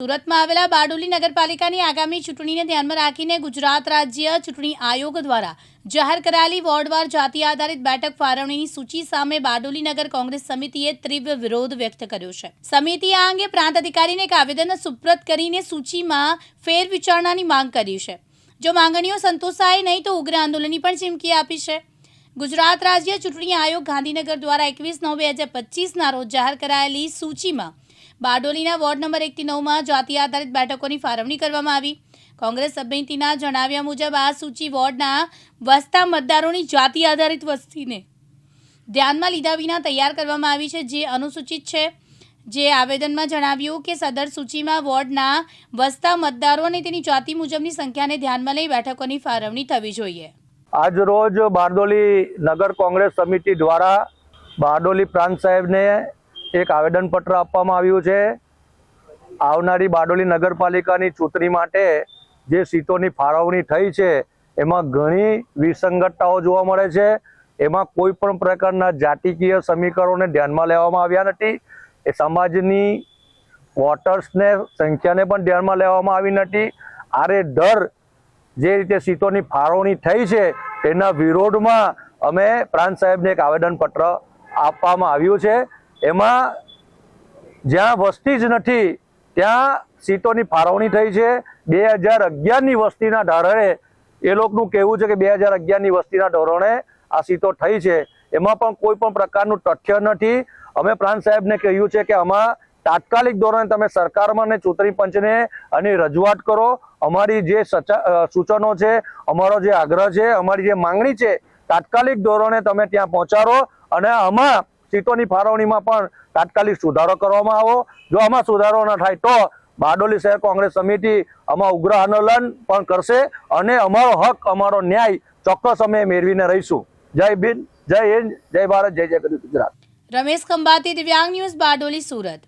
સુરતમાં આવેલા બારડોલી નગરપાલિકાની આગામી ચૂંટણીને ધ્યાનમાં રાખીને ગુજરાત રાજ્ય ચૂંટણી આયોગ દ્વારા જાહેર કરાયેલી વોર્ડવાર જાતિ આધારિત બેઠક ફાળવણીની સૂચિ સામે બારડોલી નગર કોંગ્રેસ સમિતિએ તીવ્ર વિરોધ વ્યક્ત કર્યો છે. સમિતિએ આ અંગે પ્રાંત અધિકારીને એક આવેદન સુપ્રત કરીને સૂચિમાં ફેરવિચારણાની માંગ કરી છે. જો માંગણીઓ સંતોષાય નહીં તો ઉગ્ર આંદોલનની પણ ચીમકી આપી છે. ગુજરાત રાજ્ય ચૂંટણી આયોગ ગાંધીનગર દ્વારા એકવીસ નવ બે હજાર પચીસના રોજ જાહેર કરાયેલી સૂચિમાં બારડોલીના વોર્ડ નંબર એકથી નવમાં જાતિ આધારિત બેઠકોની ફાળવણી કરવામાં આવી. કોંગ્રેસ સમિતિના જણાવ્યા મુજબ આ સૂચિ વોર્ડના વસતા મતદારોની જાતિ આધારિત વસ્તીને ધ્યાનમાં લીધા વિના તૈયાર કરવામાં આવી છે, જે અનુસૂચિત છે. જે આવેદનમાં જણાવ્યું કે સદર સૂચિમાં વોર્ડના વસતા મતદારો અને તેની જાતિ મુજબની સંખ્યાને ધ્યાનમાં લઈ બેઠકોની ફાળવણી થવી જોઈએ. આજ રોજ બારડોલી નગર કોંગ્રેસ સમિતિ દ્વારા બારડોલી પ્રાંત સાહેબને એક આવેદનપત્ર આપવામાં આવ્યું છે. આવનારી બારડોલી નગરપાલિકાની ચૂંટણી માટે જે સીટોની ફાળવણી થઈ છે, એમાં ઘણી વિસંગતતાઓ જોવા મળે છે. એમાં કોઈ પણ પ્રકારના જાતિકીય સમીકરણોને ધ્યાનમાં લેવામાં આવ્યા નથી. એ સમાજની વોટર્સને સંખ્યાને પણ ધ્યાનમાં લેવામાં આવી નથી. આરે દર જે રીતે સીટોની ફાળવણી થઈ છે, તેના વિરોધમાં અમે પ્રાંત સાહેબને એક આવેદનપત્ર આપવામાં આવ્યું છે. એમાં જ્યાં વસ્તી જ નથી, ત્યાં સીટોની ફાળવણી થઈ છે. બે હજાર અગિયારની વસ્તીના ધોરણે એ લોકોનું કહેવું છે કે બે હજાર અગિયારની વસ્તીના ધોરણે આ સીટો થઈ છે. એમાં પણ કોઈ પણ પ્રકારનું તથ્ય નથી. અમે પ્રાંત સાહેબને કહ્યું છે કે આમાં તાત્કાલિક ધોરણે તમે સરકારમાં ને ચૂંટણી પંચને અને રજૂઆત કરો. અમારી જે સચા- સૂચનો છે, અમારો જે આગ્રહ છે, અમારી જે માંગણી છે, તાત્કાલિક ધોરણે તમે ત્યાં પહોંચાડો. અને આમાં સીટોની ફાળવણીમાં પણ તાત્કાલિક સુધારો કરવામાં આવો. જો આમાં સુધારો ન થાય તો બારડોલી શહેર કોંગ્રેસ સમિતિ આમાં ઉગ્ર આંદોલન પણ કરશે અને અમારો હક, અમારો ન્યાય ચોક્કસ અમે મેળવીને રહીશું. જય ભીમ, જય હિન્દ, જય ભારત, જય જય ગુજરાત. રમેશ ખંભાતી દિવ્યાંગ ન્યૂઝ બારડોલી, સુરત.